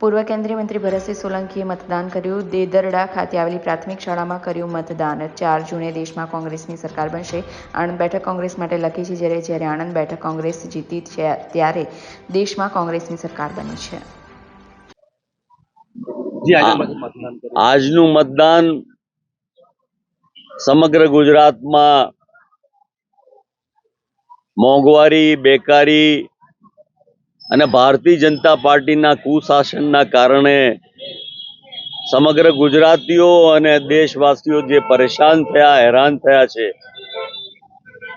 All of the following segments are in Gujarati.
પૂર્વ કેન્દ્રીય મંત્રી ભરતસિંહ સોલંકીએ મતદાન કર્યું. દેદરડા ખાતે આવેલી પ્રાથમિક શાળામાં કર્યું મતદાન. ચાર જૂને દેશમાં કોંગ્રેસની સરકાર બનશે. આણંદ બેઠક કોંગ્રેસ માટે લખી છે જ્યારે જ્યારે આણંદ બેઠક કોંગ્રેસ જીતી છે ત્યારે દેશમાં કોંગ્રેસની સરકાર બની છે. આજનું મતદાન સમગ્ર ગુજરાતમાં મોંઘવારી બેકારી અને ભારતીય જનતા પાર્ટીના કુશાસનના કારણે સમગ્ર ગુજરાતીઓ અને દેશવાસીઓ જે પરેશાન થયા, હેરાન થયા છે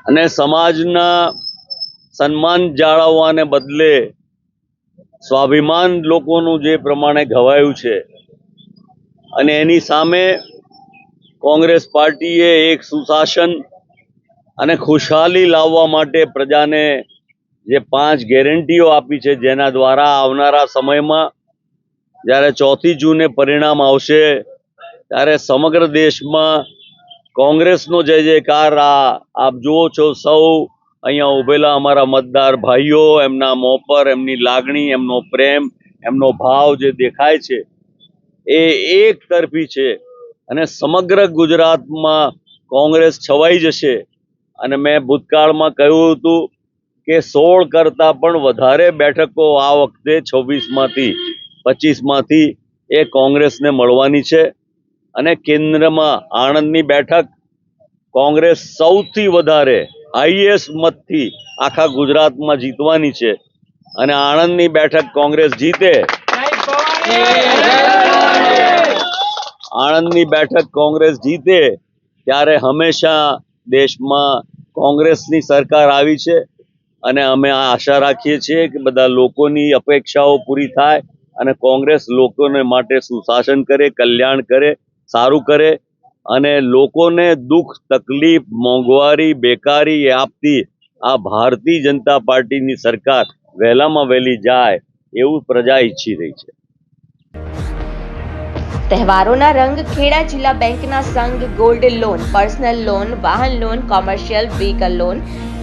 અને સમાજના સન્માન જાળવવાને બદલે સ્વાભિમાન લોકોનું જે પ્રમાણે ઘવાયું છે અને એની સામે કોંગ્રેસ પાર્ટીએ એક સુશાસન અને ખુશહાલી લાવવા માટે પ્રજાને જે પાંચ ગેરંટીઓ આપી છે જેના દ્વારા આવનારા સમયમાં જ્યારે ચોથી જૂને પરિણામ આવશે, ત્યારે સમગ્ર દેશમાં કોંગ્રેસનો જય જયકાર આપ જુઓ છો સૌ અહીંયા ઉભેલા અમારા મતદાર ભાઈઓ, એમના મોં પર એમની લાગણી, એમનો પ્રેમ, એમનો ભાવ જે દેખાય છે, એ એક તરફી છે. અને સમગ્ર ગુજરાતમાં કોંગ્રેસ છવાઈ જશે. અને મેં ભૂતકાળમાં કહ્યું હતું કે સોળ કરતાં પણ વધારે બેઠકો આ વખતે છવ્વીસમાંથી, પચીસમાંથી એ કોંગ્રેસને મળવાની છે. અને કેન્દ્રમાં આણંદની બેઠક, કોંગ્રેસ સૌથી વધારે હાઈએસ્ટ મતથી આખા ગુજરાતમાં જીતવાની છે. અને આણંદની બેઠક કોંગ્રેસ જીતે. આણંદની બેઠક કોંગ્રેસ જીતે, ત્યારે હંમેશા દેશમાં કોંગ્રેસની સરકાર આવી છે. અને અમે આ આશા રાખીએ છીએ કે બધા લોકોની અપેક્ષાઓ પૂરી થાય અને કોંગ્રેસ લોકોને માટે સુશાસન કરે, કલ્યાણ કરે, સારું કરે અને લોકોને દુઃખ, તકલીફ, મોંઘવારી, બેકારી આપતી આ ભારતીય જનતા પાર્ટીની સરકાર વહેલામાં વહેલી જાય એવું પ્રજા ઈચ્છી રહી છે. તહેવારોના રંગ ખેડા જિલ્લા બેંકના સંઘ ગોલ્ડ લોન, પર્સનલ લોન, વાહન loan, commercial vehicle loan